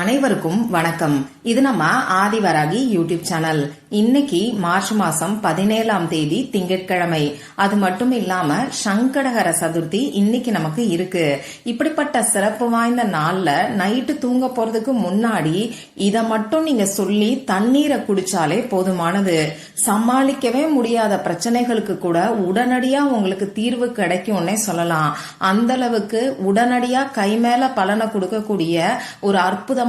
அனைவருக்கும் வணக்கம். இது நம்ம ஆதிவராகி யூடியூப் சேனல். இன்னைக்கு மார்ச் மாசம் பதினேழாம் தேதி திங்கட்கிழமை. அது மட்டும் இல்லாம சங்கடகர சதுர்த்தி இன்னைக்கு நமக்கு இருக்கு. இப்படிப்பட்ட சிறப்பு வாய்ந்த நாள்ல நைட்டு தூங்க போறதுக்கு முன்னாடி இத மட்டும் நீங்க சொல்லி தண்ணீரை குடிச்சாலே போதுமானது. சமாளிக்கவே முடியாத பிரச்சனைகளுக்கு கூட உடனடியா உங்களுக்கு தீர்வு கிடைக்கும்னே சொல்லலாம். அந்த அளவுக்கு உடனடியா கை மேல பலனை கொடுக்கக்கூடிய ஒரு அற்புதம்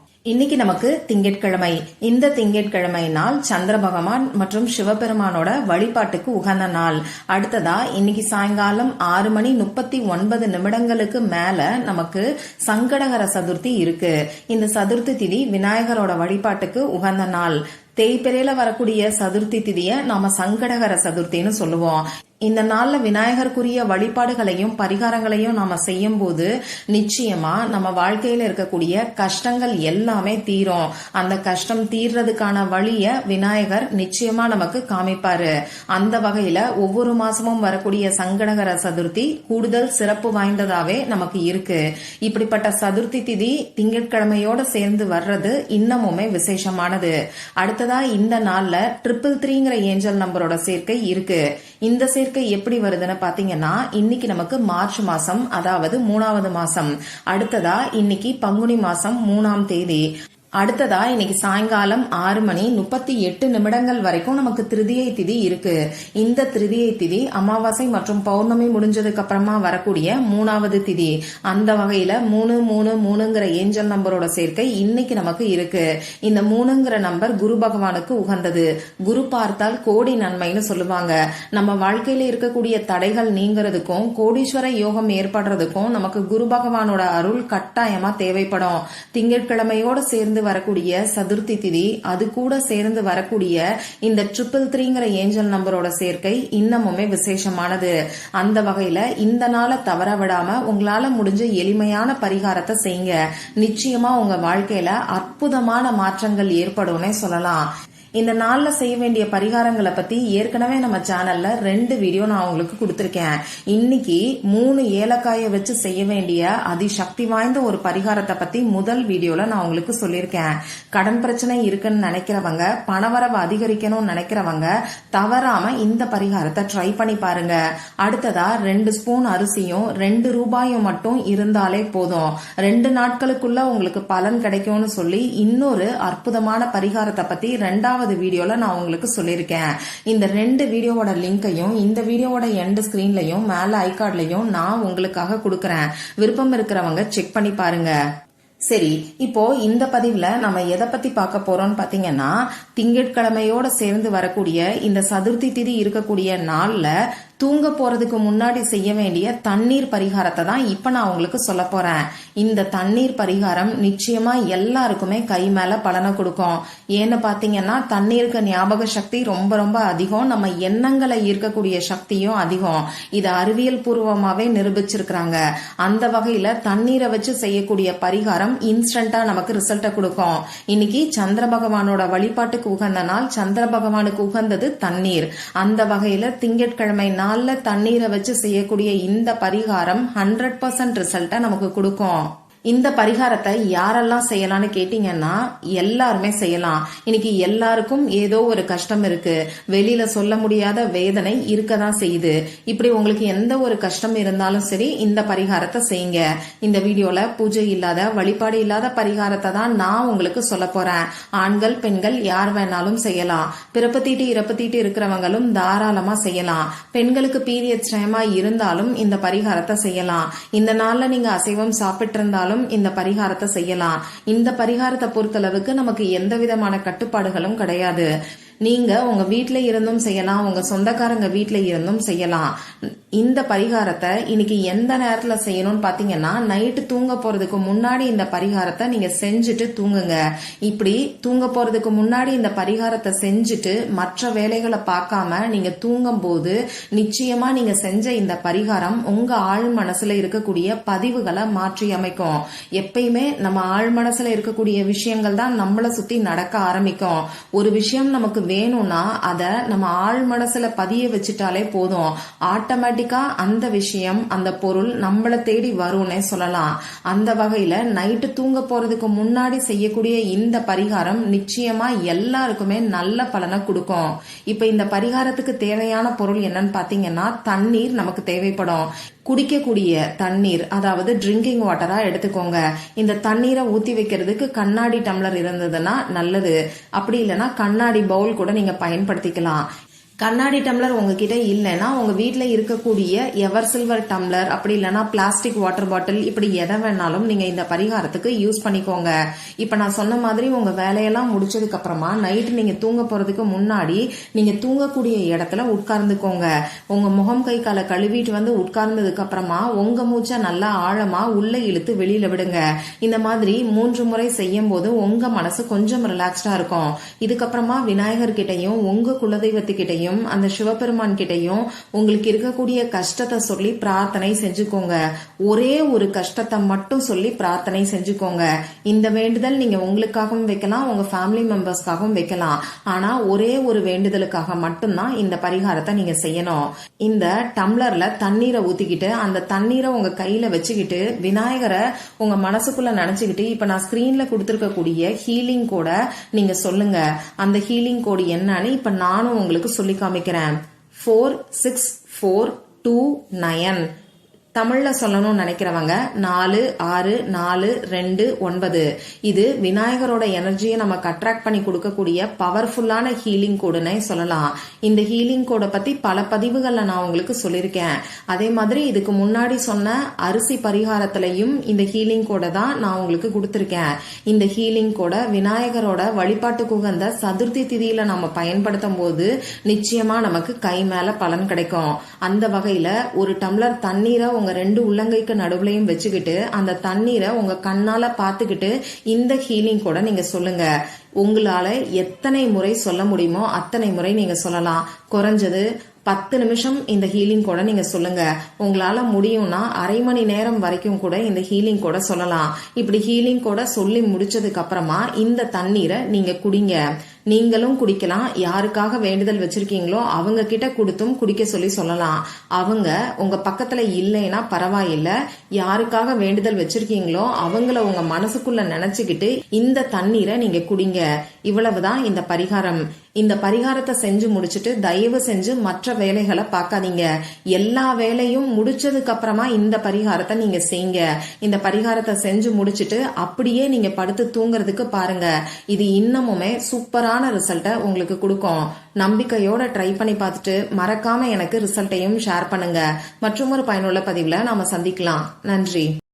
இன்னைக்கு நமக்கு திங்கட்கிழமை. இந்த திங்கட்கிழமை நாள் சந்திர பகவான் மற்றும் சிவபெருமானோட வழிபாட்டுக்கு உகந்த நாள். அடுத்ததா இன்னைக்கு சாயங்காலம் ஆறு மணி முப்பத்தி ஒன்பது நிமிடங்களுக்கு மேல நமக்கு சங்கடகர சதுர்த்தி இருக்கு. இந்த சதுர்த்தி திதி விநாயகரோட வழிபாட்டுக்கு உகந்த நாள். தேய்பிரையில வரக்கூடிய சதுர்த்தி திதியை நாம சங்கடகர சதுர்த்தின்னு சொல்லுவோம். இந்த நாள்ல விநாயகருக்குரிய வழிபாடுகளையும் பரிகாரங்களையும் நாம செய்யும் போது நிச்சயமா நம்ம வாழ்க்கையில இருக்கக்கூடிய கஷ்டங்கள் எல்லாமே தீரும். அந்த கஷ்டம் தீர்றதுக்கான வழிய விநாயகர் நிச்சயமா நமக்கு காமிப்பாரு. அந்த வகையில ஒவ்வொரு மாசமும் வரக்கூடிய சங்கடகர சதுர்த்தி கூடுதல் சிறப்பு வாய்ந்ததாவே நமக்கு இருக்கு. இப்படிப்பட்ட சதுர்த்தி திதி திங்கட்கிழமையோட சேர்ந்து வர்றது இன்னமுமே விசேஷமானது. அடுத்ததா இந்த நாள்ல ட்ரிபிள் த்ரீங்கிற ஏஞ்சல் நம்பரோட சேர்க்கை இருக்கு. இந்த சேர்க்கை எப்படி வருதுன்னு பாத்தீங்கன்னா இன்னைக்கு நமக்கு மார்ச் மாசம் அதாவது மூணாவது மாசம். அடுத்ததா இன்னைக்கு பங்குனி மாசம் மூணாம் தேதி. அடுத்ததா இன்னைக்கு சாயங்காலம் ஆறு மணி முப்பத்தி எட்டு நிமிடங்கள் வரைக்கும் நமக்கு திருதியை திதி இருக்கு. இந்த திருதியை திதி அமாவாசை மற்றும் பௌர்ணமி முடிஞ்சதுக்கு அப்புறமா வரக்கூடிய மூணாவது திதி. அந்த வகையில மூணு மூணு மூணுங்கிற ஏஞ்சல் நம்பரோட சேர்க்கை இன்னைக்கு நமக்கு இருக்கு. இந்த மூணுங்கிற நம்பர் குரு பகவானுக்கு உகந்தது. குரு பார்த்தால் கோடி நன்மைன்னு சொல்லுவாங்க. நம்ம வாழ்க்கையில இருக்கக்கூடிய தடைகள் நீங்கிறதுக்கும் கோடீஸ்வர யோகம் ஏற்படுறதுக்கும் நமக்கு குரு பகவானோட அருள் கட்டாயமா தேவைப்படும். திங்கட்கிழமையோட சேர்ந்து வரக்கூடிய சதுர்த்தி திதி அது கூட சேர்ந்து வரக்கூடிய இந்த ட்ரிபிள் த்ரீங்கிற ஏஞ்சல் நம்பரோட சேர்க்கை இன்னமுமே விசேஷமானது. அந்த வகையில இந்த நாளை தவற விடாம உங்களால முடிஞ்ச எளிமையான பரிகாரத்தை செய்யுங்க. நிச்சயமா உங்க வாழ்க்கையில அற்புதமான மாற்றங்கள் ஏற்படும்னே சொல்லலாம். இந்த நாளில் செய்ய வேண்டிய பரிகாரங்களை பத்தி ஏற்கனவே நம்ம சேனல்ல ரெண்டு வீடியோ நான் உங்களுக்கு கொடுத்துருக்கேன். இன்னைக்கு மூணு ஏலக்காயை வச்சு செய்ய வேண்டிய அதிசக்தி வாய்ந்த ஒரு பரிகாரத்தை பத்தி முதல் வீடியோல நான் உங்களுக்கு சொல்லியிருக்கேன். கடன் பிரச்சனை இருக்குன்னு நினைக்கிறவங்க பணவரவு அதிகரிக்கணும்னு நினைக்கிறவங்க தவறாம இந்த பரிகாரத்தை ட்ரை பண்ணி பாருங்க. அடுத்ததா ரெண்டு ஸ்பூன் அரிசியும் ரெண்டு ரூபாயும் மட்டும் இருந்தாலே போதும். ரெண்டு நாட்களுக்குள்ள உங்களுக்கு பலன் கிடைக்கும்னு சொல்லி இன்னொரு அற்புதமான பரிகாரத்தை பத்தி ரெண்டாவது ரெண்டாவது வீடியோவில் நான் உங்களுக்கு சொல்லியிருக்கேன். இந்த ரெண்டு வீடியோவோட லிங்கையும் இந்த வீடியோவோட எண்ட் ஸ்க்ரீன்லையும் மேலே ஐகார்ட்லையும் நான் உங்களுக்காக கொடுக்குறேன். விருப்பம் இருக்கிறவங்க செக் பண்ணி பாருங்க. சரி இப்போ இந்த பதிவுல நம்ம எதை பத்தி பார்க்க போறோம்னு பாத்தீங்கன்னா திங்கட்கிழமையோட சேர்ந்து வரக்கூடிய இந்த சதுர்த்தி திதி இருக்கக்கூடிய நாள்ல தூங்க போறதுக்கு முன்னாடி செய்ய வேண்டிய தண்ணீர் பரிகாரத்தை தான் இப்ப நான் உங்களுக்கு சொல்ல போறேன். இந்த தண்ணீர் பரிகாரம் நிச்சயமா எல்லாருக்குமே கை மேல பலனை கொடுக்கும். ஏன்னு பாத்தீங்கன்னா தண்ணீருக்கு ஞாபக சக்தி ரொம்ப ரொம்ப அதிகம். நம்ம எண்ணங்களை ஈர்க்கக்கூடிய சக்தியும் அதிகம். இது அறிவியல் பூர்வமாவே நிரூபிச்சிருக்கிறாங்க. அந்த வகையில தண்ணீரை வச்சு செய்யக்கூடிய பரிகாரம் இன்ஸ்டன்டா நமக்கு ரிசல்ட்டை கொடுக்கும். இன்னைக்கு சந்திர பகவானோட வழிபாட்டுக்கு உகந்த நாள் சந்திர பகவானுக்கு உகந்தது தண்ணீர். அந்த வகையில திங்கட்கிழமை நாள் நாளில் தண்ணீரை வச்சு செய்யக்கூடிய இந்த பரிகாரம் ஹண்ட்ரட் பர்சன்ட் ரிசல்ட்டை நமக்கு கொடுக்கும். இந்த பரிகாரத்தை யாரெல்லாம் செய்யலாம்னு கேட்டீங்கன்னா எல்லாருமே செய்யலாம். இன்னைக்கு எல்லாருக்கும் ஏதோ ஒரு கஷ்டம் இருக்கு. வெளியில சொல்ல முடியாத வேதனை இருக்க தான் செய்யுது. இப்படி உங்களுக்கு எந்த ஒரு கஷ்டம் இருந்தாலும் சரி இந்த பரிகாரத்தை செய்யுங்க. இந்த வீடியோல பூஜை இல்லாத வழிபாடு இல்லாத பரிகாரத்தை தான் நான் உங்களுக்கு சொல்ல போறேன். ஆண்கள் பெண்கள் யார் வேணாலும் செய்யலாம். பிறப்பு தீட்டு இறப்பு தீட்டு இருக்கிறவங்களும் தாராளமா செய்யலாம். பெண்களுக்கு பீரியட் டைமா இருந்தாலும் இந்த பரிகாரத்தை செய்யலாம். இந்த நாள்ல நீங்க அசைவம் சாப்பிட்டு இருந்தாலும் இருந்தாலும் இந்த பரிகாரத்தை செய்யலாம். இந்த பரிகாரத்தை பொறுத்தளவுக்கு நமக்கு எந்த விதமான கட்டுப்பாடுகளும் கிடையாது. நீங்க உங்க வீட்டில் இருந்தும் செய்யலாம் உங்க சொந்தக்காரங்க வீட்டில் இருந்தும் செய்யலாம். இந்த பரிகாரத்தை இன்னைக்கு எந்த நேரத்துல செய்யணும்னு பாத்தீங்கன்னா நைட்டு தூங்க போறதுக்கு முன்னாடி இந்த பரிகாரத்தை நீங்க செஞ்சுட்டு தூங்குங்க. இப்படி தூங்க போறதுக்கு முன்னாடி இந்த பரிகாரத்தை செஞ்சுட்டு மற்ற வேலைகளை பார்க்காம நீங்க தூங்கும் போது நிச்சயமா நீங்க செஞ்ச இந்த பரிகாரம் உங்க ஆழ் மனசுல இருக்கக்கூடிய பதிவுகளை மாற்றி அமைக்கும். எப்பயுமே நம்ம ஆழ் மனசுல இருக்கக்கூடிய விஷயங்கள் தான் நம்மளை சுத்தி நடக்க ஆரம்பிக்கும். ஒரு விஷயம் நமக்கு வேணும்னா அதை நம்ம ஆழ் மனசுல பதிய வச்சுட்டாலே போதும். ஆட்டோமேட்டிக்கா அந்த விஷயம் அந்த பொருள் நம்மளை தேடி வரும்னே சொல்லலாம். அந்த வகையில நைட்டு தூங்க போறதுக்கு முன்னாடி செய்யக்கூடிய இந்த பரிகாரம் நிச்சயமா எல்லாருக்குமே நல்ல பலனை கொடுக்கும். இப்ப இந்த பரிகாரத்துக்கு தேவையான பொருள் என்னன்னு பாத்தீங்கன்னா தண்ணீர் நமக்கு தேவைப்படும். குடிக்கக்கூடிய தண்ணீர் அதாவது ட்ரிங்கிங் வாட்டரா எடுத்துக்கோங்க. இந்த தண்ணீரை ஊத்தி வைக்கிறதுக்கு கண்ணாடி டம்ளர் இருந்ததுன்னா நல்லது. அப்படி இல்லைன்னா கண்ணாடி பவுல் கூட நீங்க பயன்படுத்திக்கலாம். கண்ணாடி டம்ளர் உங்ககிட்ட இல்லைன்னா உங்க வீட்டில் இருக்கக்கூடிய எவர் சில்வர் டம்ளர் அப்படி இல்லைன்னா பிளாஸ்டிக் வாட்டர் பாட்டில் இப்படி எதை வேணாலும் நீங்க இந்த பரிகாரத்துக்கு யூஸ் பண்ணிக்கோங்க. இப்போ நான் சொன்ன மாதிரி உங்க வேலையெல்லாம் முடிச்சதுக்கு அப்புறமா நீங்கள் நீங்க தூங்க போறதுக்கு முன்னாடி நீங்க தூங்கக்கூடிய இடத்துல உட்கார்ந்துக்கோங்க. உங்க முகம் கை காலை கழுவிட்டு வந்து உட்கார்ந்ததுக்கு அப்புறமா உங்க மூச்சை நல்லா ஆழமா உள்ள இழுத்து வெளியில விடுங்க. இந்த மாதிரி மூன்று முறை செய்யும் போது உங்க மனசு கொஞ்சம் ரிலாக்ஸ்டா இருக்கும். இதுக்கப்புறமா விநாயகர் கிட்டையும் உங்க கிட்டையும் அந்த சிவபெருமான் கிட்டையும் உங்களுக்கு இருக்கக்கூடிய கஷ்டத்தை சொல்லி பிரார்த்தனை செஞ்சுக்கோங்க. ஒரே ஒரு கஷ்டத்தை மட்டும் சொல்லி பிரார்த்தனை செஞ்சுக்கோங்க. இந்த வேண்டுதல் நீங்க உங்களுக்காகவும் வைக்கலாம் உங்க ஃபேமிலி மெம்பர்ஸ்க்காகவும் வைக்கலாம். ஆனா ஒரே ஒரு வேண்டுதலுக்காக மட்டும்தான் இந்த பரிகாரத்தை நீங்க செய்யணும். இந்த டம்ளர்ல தண்ணீரை ஊத்திக்கிட்டு அந்த தண்ணீரை உங்க கையில வச்சுக்கிட்டு விநாயகரை உங்க மனசுக்குள்ள நினைச்சுக்கிட்டு இப்ப நான் ஸ்கிரீன்ல கொடுத்துருக்கக்கூடிய ஹீலிங் கோட நீங்க சொல்லுங்க. அந்த ஹீலிங் கோடு என்னன்னு இப்ப நானும் உங்களுக்கு சொல்லி காமிக்கிறேன் four six four two nine தமிழில் சொல்லணும்னு நினைக்கிறவங்க நாலு ஆறு நாலு ரெண்டு ஒன்பது. இது விநாயகரோட எனர்ஜியை நமக்கு அட்ராக்ட் பண்ணி கொடுக்கக்கூடிய பவர்ஃபுல்லான ஹீலிங் கோடுன்னே சொல்லலாம். இந்த ஹீலிங் கோடை பத்தி பல பதிவுகளில் நான் உங்களுக்கு சொல்லியிருக்கேன். அதே மாதிரி இதுக்கு முன்னாடி சொன்ன அரிசி பரிகாரத்திலையும் இந்த ஹீலிங் கோடை தான் நான் உங்களுக்கு கொடுத்துருக்கேன். இந்த ஹீலிங் கோடை விநாயகரோட வழிபாட்டுக்கு உகந்த சதுர்த்தி திதியில நம்ம பயன்படுத்தும் போது நிச்சயமா நமக்கு கை மேல பலன் கிடைக்கும். அந்த வகையில ஒரு டம்ளர் தண்ணீரை உங்க ரெண்டு உள்ளங்கைக்கு நடுவுலையும் வச்சுக்கிட்டு அந்த தண்ணீரை உங்க கண்ணால பாத்துக்கிட்டு இந்த ஹீலிங் கூட நீங்க சொல்லுங்க. உங்களால எத்தனை முறை சொல்ல முடியுமோ அத்தனை முறை நீங்க சொல்லலாம். குறைஞ்சது பத்து நிமிஷம் இந்த ஹீலிங் கூட நீங்க சொல்லுங்க. உங்களால முடியும்னா அரை மணி நேரம் வரைக்கும் கூட இந்த ஹீலிங் கூட சொல்லலாம். இப்படி ஹீலிங் கூட சொல்லி முடிச்சதுக்கு அப்புறமா இந்த தண்ணீரை நீங்க குடிங்க. நீங்களும் குடிக்கலாம். யாருக்காக வேண்டுதல் வச்சிருக்கீங்களோ அவங்க கிட்ட கொடுத்தும் குடிக்க சொல்லி சொல்லலாம். அவங்க உங்க பக்கத்துல இல்லைன்னா பரவாயில்ல. யாருக்காக வேண்டுதல் வச்சிருக்கீங்களோ அவங்கள உங்க மனசுக்குள்ள நினைச்சுக்கிட்டு இந்த தண்ணீரை நீங்க குடிங்க. இவ்வளவுதான் இந்த பரிகாரம். இந்த பரிகாரத்தை செஞ்சு முடிச்சிட்டு தயவு செஞ்சு மற்ற வேலைகளை பார்க்காதீங்க. எல்லா வேலையும் முடிச்சதுக்கு அப்புறமா இந்த பரிகாரத்தை நீங்க செய்யுங்க. இந்த பரிகாரத்தை செஞ்சு முடிச்சிட்டு அப்படியே நீங்க படுத்து தூங்குறதுக்கு பாருங்க. இது இன்னமுமே சூப்பரான ரிசல்ட்டை உங்களுக்கு கொடுக்கும். நம்பிக்கையோட ட்ரை பண்ணி பார்த்துட்டு மறக்காம எனக்கு ரிசல்ட்டையும் ஷேர் பண்ணுங்க. மற்றும் ஒரு பயனுள்ள பதிவுல நாம சந்திக்கலாம். நன்றி.